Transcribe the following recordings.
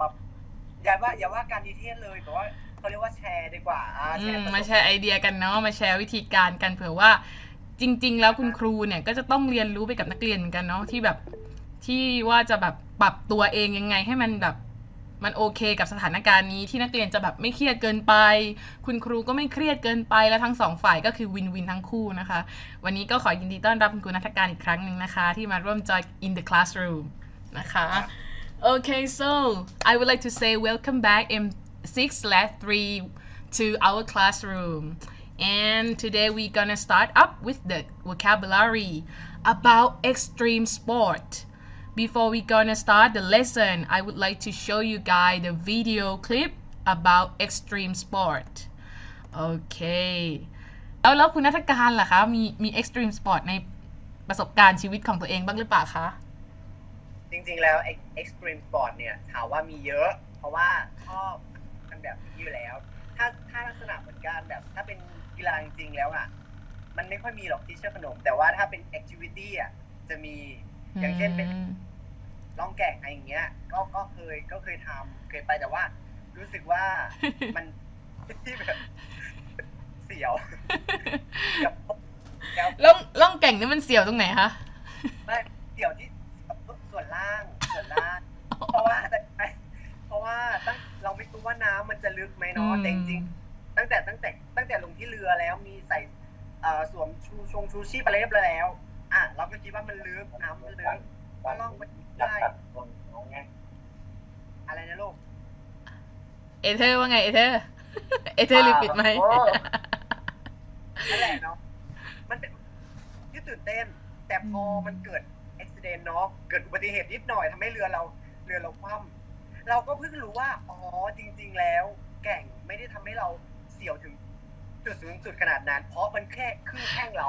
มาอย่าว่าอย่าว่าการนิเทศเลยแต่ว่าเขาเรียกว่าแชร์ดีกว่าอ่าอืแชมร์ประสบมาแชร์ไอเดียกันเนาะมาแชร์วิธีการกันเผื่อว่า จริง ๆ แล้วคุณครูเนี่ยก็จะต้องเรียนรู้ไปกับนักเรียนเหมือนกันเนาะที่แบบที่ว่าจะแบบปรับตัวเองยังไงให้มันแบบมันโอเคกับสถานการณ์นี้ที่นักเรียนจะแบบไม่เครียดเกินไป คุณครูก็ไม่เครียดเกินไปแล้วทั้งสองฝ่ายก็คือวินวินทั้งคู่นะคะ วันนี้ก็ขอยินดีต้อนรับคุณครูนัทการอีกครั้งหนึ่งนะคะ ที่มาร่วมจอย in the classroom นะคะ Okay, so I would like to say welcome back in 6 slash 3 to our classroom. And today we're gonna start up with the vocabulary about extreme sport. Before we gonna start the lesson, I would like to show you guys the video clip about extreme sport. Okay. แล้วแล้วคุณนัทการล่ะคะ มีมี extreme sport ในประสบการณ์ชีวิตของตัวเองบ้างหรือเปล่าคะ จริงๆแล้ว ex- extreme sport เนี่ยถามว่ามีเยอะ เพราะว่าชอบกันแบบนี้อยู่แล้ว ถ้าถ้าลักษณะเหมือนกันแบบ ถ้าเป็นกีฬาจริงๆแล้วอะ มันไม่ค่อยมีหรอกที่เชื่อขนม แต่ว่าถ้าเป็น activity อะจะมีอย่างเช่นเป็นอืมล่องแก่งอะไรอย่างเงี้ย ก็ก็เคยก็เคยทำเคยไปแต่ว่า รู้สึกว่ามันที่แบบเสียวกับแล้วล่องล่องแก่งนี่มันเสียวตรงไหนคะ ไม่เสียวที่ส่วนล่างส่วนล่าง เพราะว่าเพราะว่าตั้งเราไม่รู้ว่าน้ำมันจะ ลึกไหมเนาะแต่จริงๆตั้งแต่ตั้งแต่ตั้งแต่ลงที่เรือแล้วมีใส่เอ่อสวมชูชงชูชีพอะไรเรียบร้อยแล้ว อะเราก็คิดว่ามันลึกน้ำมันลึกก็ล่องไปได้อะไรนะลูกเอเธอร์ว่าไงเอเธอร์เอเธอร์รีบปิดไหมค์โอ้นั่นแหละเนาะมันเป็นที่ตื่นเต้น แต่พอมันเกิดอุบิเหตุเนาะเกิดอุบัติเหตุนิดหน่อยทำให้เรือเราเรือเราคว่ำเราก็เพิ่งรู้ว่า อ๋อ จริง ๆ แล้ว แก่งไม่ได้ทำให้เราเสียวถึงจุดสูงสุดขนาดนั้น เพราะมันแค่ครึ่งแข้งเรา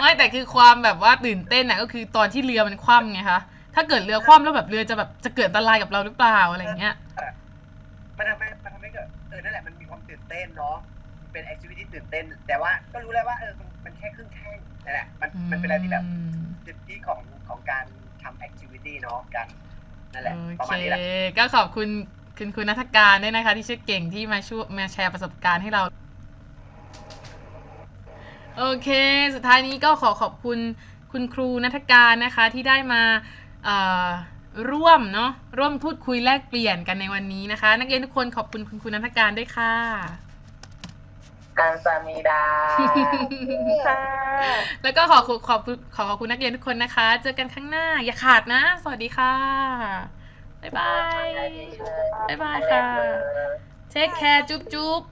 ไม่แต่คือความแบบว่าตื่นเต้นน่ะก็คือตอนที่เรือมันคว่ำไงคะถ้าเกิดเรือคว่ำแล้วแบบเรือจะแบบจะเกิดอันตรายกับเราหรือเปล่าอะไรอย่างเงี้ยมันทำให้มันทำให้เกิดเออนั่นแหละมันมีความตื่นเต้นเนาะเป็นแอคทิวิตี้ตื่นเต้น แต่ว่าก็รู้แล้วว่าเออมันมันแค่ครึ่งแข้งนั่นแหละมันมันเป็นอะไรที่แบบอืมจุดที่ของของการทำแอคทิวิตี้เนาะกันนั่นแหละโอประเคมาณนี้แหละก็ขอบคุณ คุณคุณนัทการด้วยนะคะ ที่ชื่อเก่งที่มาช่วยมาแชร์ประสบการณ์ให้เรา โอเค สุดท้ายนี้ก็ขอขอบคุณคุณครูนัทการนะคะที่ได้มาเอ่อร่วมเนาะร่วมพูดคุยแลกเปลี่ยนกันในวันนี้นะคะ นักเรียนทุกคนขอบคุณคุณครูนัทการด้วยค่ะการซามิดาค่ะแล้วก็ขอขอขอบคุณขอขอบคุณนักเรียนทุกคนนะคะ เจอกันข้างหน้าอย่าขาดนะ สวัสดีค่ะ บ๊ายบาย บ๊ายบายค่ะ เทคแคร์จุ๊บจุ๊บ